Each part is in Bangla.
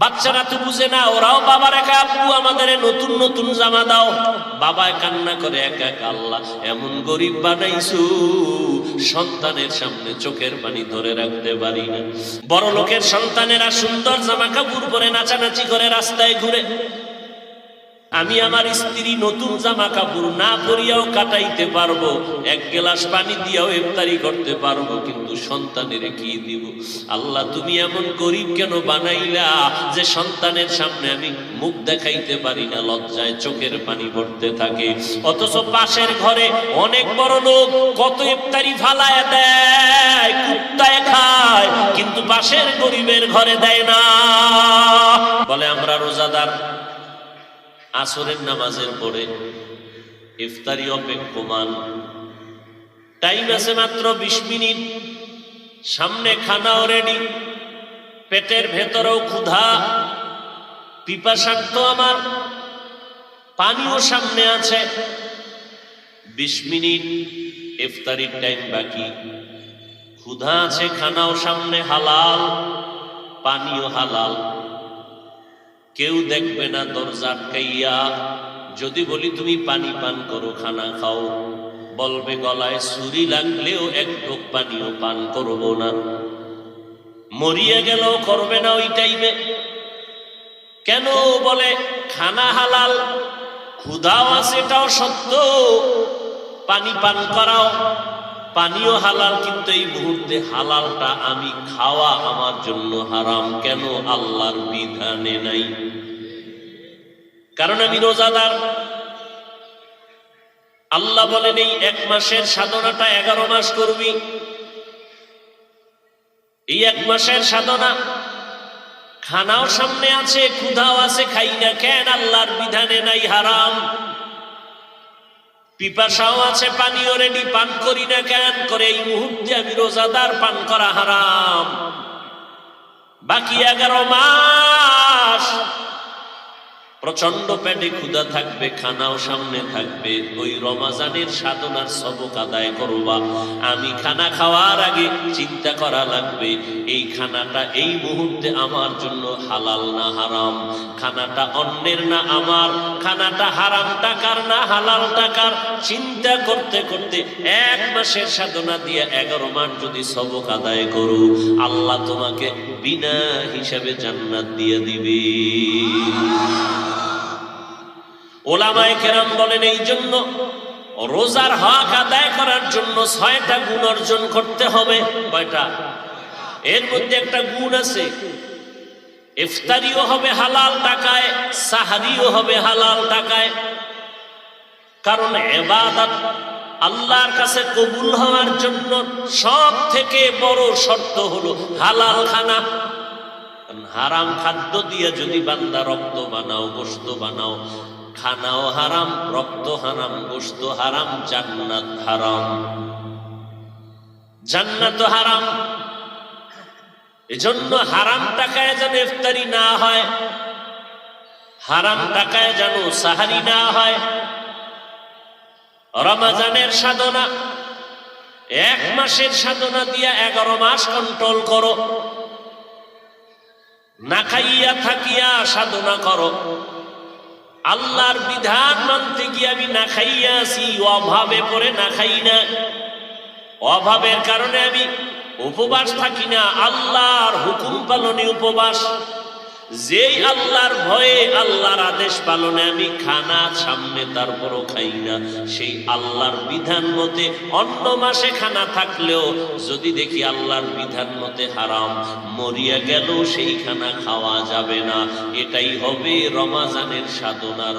বাচ্চারা তো বুঝে না, ওরাও বাবার একা, আপু, আমাদের নতুন নতুন জামা দাও। বাবায় কান্না করে, একা একা, আল্লাহ, এমন গরিব বানাইছু, সন্তানের সামনে চোখের পানি ধরে রাখতে পারি না। বড় লোকের সন্তানেরা সুন্দর জামা কাপড় পরে নাচানাচি করে রাস্তায় ঘুরে। আমি আমার স্ত্রী নতুন জামা কাপড় না পরিয়াও কাটাইতে পারব। এক গ্লাস পানি দিয়াও ইফতারি করতে পারব, কিন্তু সন্তানের কি দিব? আল্লাহ, তুমি এমন গরিব কেন বানাইলা যে সন্তানের সামনে আমি মুখ দেখাইতে পারি না, লজ্জায় চোখের পানি পড়তে থাকে। অথচ পাশের ঘরে অনেক বড় লোক কত ইফতারি ফালায় দেয়, কুত্তায় খায়, কিন্তু পাশের গরিবের ঘরে দেয় না। বলে, আমরা রোজাদার। আসরের নামাজের পরে ইফতারি অপেক্ষমান। টাইম আছে মাত্র বিশ মিনিট। সামনে খানাও রেডি পেটের ভেতরেও ক্ষুধা। পিপাসার্থ আমার। পানিও সামনে আছে। বিশ মিনিট ইফতারির টাইম বাকি। ক্ষুধা আছে, খানাও সামনে হালাল। পানিও হালাল। কেউ দেখবে না দরজা আটকাইয়া। যদি বলি, তুমি পানি পান করো, খানা খাও। বলবে, গলায় ছুরি লাগলেও এক ঢোক পানিও পান করব না। মরিয়া গেলেও করবে না ওই টাইমে। কেন বলে, খানা হালাল, ক্ষুধাও আছে, এটাও সত্য। পানি পান করাও, পানিও হালাল, কিন্তু এই মুহূর্তে হালালটা আমি খাওয়া আমার জন্য হারাম। কেন? আল্লাহর বিধানে নাই। কারণ আমি রোজাদার। আল্লাহ বলেন, এই এক মাসের সাধনাটা এগারো মাস করবি। এই এক মাসের সাধনা, খানাও সামনে আছে, ক্ষুধাও আছে, খাই না কেন? আল্লাহর বিধানে নাই, হারাম। পিপাসাও আছে, পানিও রেডি পান করি না কেন? করে এই মুহূর্তে আমি রোজাদার, পান করা হারাম। বাকি এগারো মাস প্রচণ্ড পেটে ক্ষুধা থাকবে, খানাও সামনে থাকবে। ওই রমাজানের সাধনার সবক আদায় করবা। আমি খানা খাওয়ার আগে চিন্তা করা লাগবে, এই খানাটা এই মুহূর্তে আমার জন্য হালাল না হারাম? খানাটা অন্যের না আমার? খানাটা হারাম টাকার না হালাল টাকার? চিন্তা করতে করতে এক মাসের সাধনা দিয়ে এগারো মাস যদি সবক আদায় করু, আল্লাহ তোমাকে বিনা হিসাবে জান্নাত দিয়ে দিবে। ওলামায় কেরাম বলেন এই জন্য রোজার হক আদায় করার জন্য ছয়টা গুণ অর্জন করতে হবে। কয়টা? এর মধ্যে একটা গুণ আছে। ইফতারিও হবে হালাল টাকায়, সাহারিও হবে হালাল টাকায়। কারণ এবাদত আল্লাহর কাছে কবুল হওয়ার জন্য সব থেকে বড় শর্ত হলো হালাল খানা। হারাম খাদ্য দিয়ে যদি বান্দা রক্ত বানাও গোস্ত বানাও খানাও হারাম, রক্ত হারাম গোস্ত হারাম, জান্নাত হারাম। জান্নাত হারাম। এজন্য হারাম টাকায় যেন ইফতারি না হয়, হারাম টাকায় যেন সাহারি না হয়, রমাজানের সাধনা, এক মাসের সাধনা দিয়া এগারো মাস কন্ট্রোল করো। না খাইয়া থাকিয়া সাধনা করো। আল্লাহর বিধান মানতে গিয়ে আমি না খাইয়া আসি, অভাবে পরে না খাই না। অভাবের কারণে আমি উপবাস থাকি না, আল্লাহর হুকুম পালনে উপবাস। যেই আল্লাহর ভয়ে আল্লাহর আদেশ পালনে আমি খানা সামনে তারপরও খাই না, সেই আল্লাহর বিধান মতে অন্য মাসে খানা থাকলেও যদি দেখি আল্লাহর বিধান মতে হারাম, মরিয়া গেল সেই খানা খাওয়া যাবে না। এটাই হবে রমাজানের সাধনার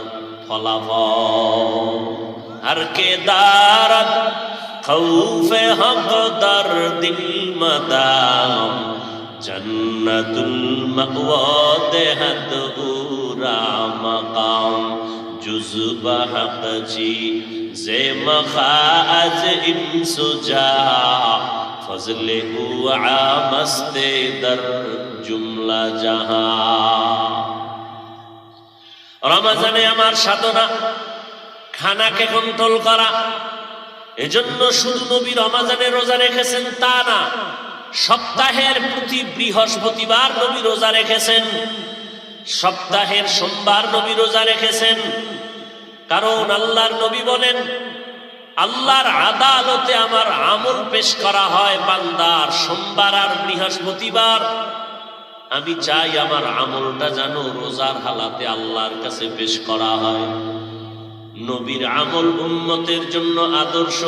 ফলাফল। আর কে দারাত, খৌফে হক দর দিল মাদাম। জন্নতুল মকওয়াদ হাত উরা মকাম। জুজবা হক জি জে মখাজ ইনসুজা ফজলে হুয়া মস্তে দর জুমলা জাহা। রমাজানে আমার সাধনা, খানাকে কন্ট্রোল করা, এজন্য শুধু নবী রমাজানে রোজা রেখেছেন তা না। সপ্তাহের প্রতি বৃহস্পতিবার নবী রোজা রেখেছেন। সপ্তাহের সোমবার নবী রোজা রেখেছেন। কারণ আল্লাহর নবী বলেন, আল্লাহর আদালতে আমার আমল পেশ করা হয় বান্দার সোমবার আর বৃহস্পতিবার। আমি চাই আমার আমলটা যেন রোজার হালাতে আল্লাহর কাছে পেশ করা হয়। নবীর আমল উম্মতের জন্য আদর্শ।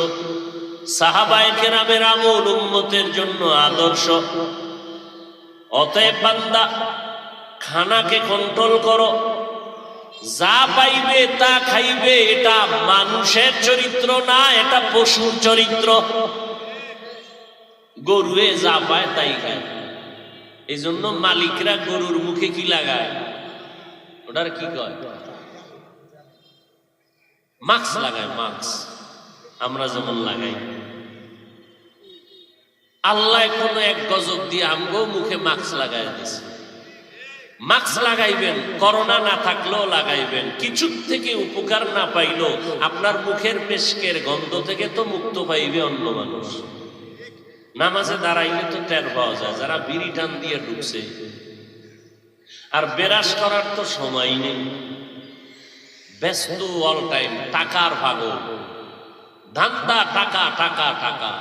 সাহাবায়ে কেরামের আমল উম্মতের জন্য আদর্শ। অতএব বান্দা, খানাকে কন্ট্রোল করো। যা পাইবে তা খাইবে, এটা মানুষের চরিত্র না, এটা পশুর চরিত্র। গরুয়ে যা পায় তাই খায়। এই জন্য মালিকরা গরুর মুখে কি লাগায়? ওটার কি কয়? মাস্ক লাগায়, মাস্ক। আমরা যেমন লাগাই। আল্লাহ কোনো এক গজব দিয়ে আমগো মুখে মাস্ক লাগাই দিছে। মাস্ক লাগাইবেন, করোনা না থাকলেও লাগাইবেন কিছু থেকে উপকার না পাইলেও আপনার মুখের পেশকের গন্ধ থেকে তো মুক্ত পাইবে অন্য মানুষ। নামাজে দাঁড়াইলে তো টের পাওয়া যায়, যারা বিড়ি টান দিয়ে ঢুকছে। আর বেরাস করার তো সময় নেই। ব্যস্ত অল টাইম টাকার ভাগো ধান্দা টাকা টাকা টাকা।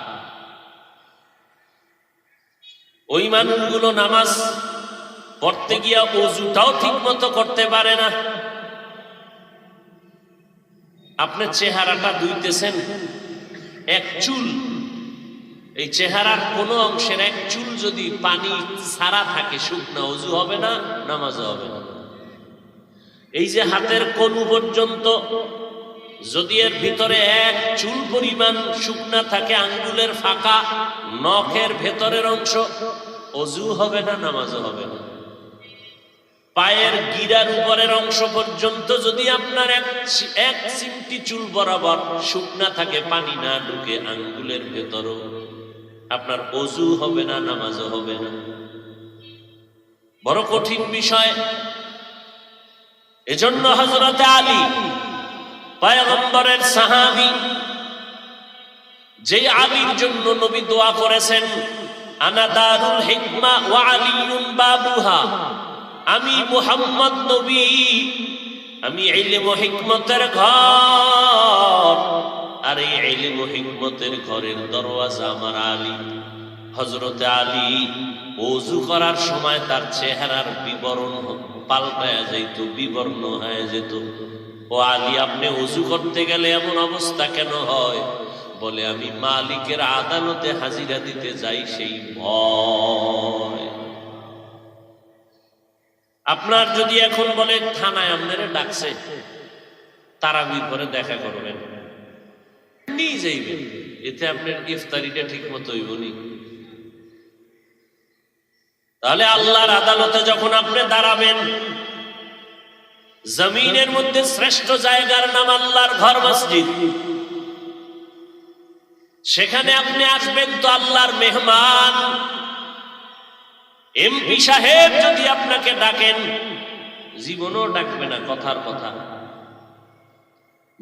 ওই মানুষগুলো নামাজ পড়তে গিয়া অজুটাও ঠিক মতো করতে পারে না। আপনি চেহারাটা ধুইতেছেন, এক চুল। এই চেহারার কোনো অংশের এক চুল যদি পানি ছাড়া থাকে, শুকনা অজু হবে না নামাজ হবে না। এই যে হাতের কনু পর্যন্ত যদি এর ভিতরে এক চুল পরিমাণ শুকনা থাকে, আঙ্গুলের ফাঁকা, নখের ভেতরের অংশ, অজু হবে না, নামাজও হবে না। পায়ের গিরার উপরের অংশ পর্যন্ত যদি আপনার এক এক চিমটি চুল বরাবর শুকনা থাকে, পানি না ঢুকে আঙ্গুলের ভেতরও, আপনার অজু হবে না, নামাজও হবে না। বড় কঠিন বিষয়। এজন্য হজরতে আলী পয়গম্বরের সাহাবি, যে আলীর জন্য নবী দোয়া করেছেন, আনা দারুল হিকমা ওয়া আলিয়ুন বাবুহা। আমি মুহাম্মদ নবী, আমি ইলম ও হিকমতের ঘর। আর এই ইলম ও হিকমতের ঘরের দরওয়াজা আমার আলী। হজরতে আলী ওযু করার সময় তার চেহারার বিবরণ পাল্টায়া যাইত, বিবর্ণ হয়ে যেত। ও আলী, আপনি ওযু করতে গেলে এমন অবস্থা কেন হয়? বলে, আমি মালিকের আদালতে হাজিরা দিতে যাই সেই ভয়। আপনার যদি এখন বলে, থানায় আপনারে ডাকছে তারা পরে দেখা করবেন। নিয়ে যাইবেন। এতে আপনার ইফতারিটা ঠিক মতো হইব নি। তাহলে আল্লাহর আদালতে যখন আপনি দাঁড়াবেন জমিনের মধ্যে শ্রেষ্ঠ জায়গার নাম আল্লাহর ঘর মসজিদ। সেখানে আপনি আসবেন তো আল্লাহর মেহমান। এমপি সাহেব যদি আপনাকে ডাকেন, জীবনও ডাকবে না কথার কথা।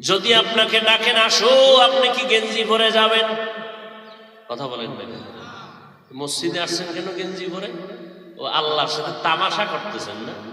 যদি আপনাকে ডাকেন, আসো, আপনি কি গেঞ্জি ভরে যাবেন? কথা বলেন মসজিদে আসছেন কেন গেঞ্জি ভরে ও আল্লাহর সাথে তামাশা করতেছেন না?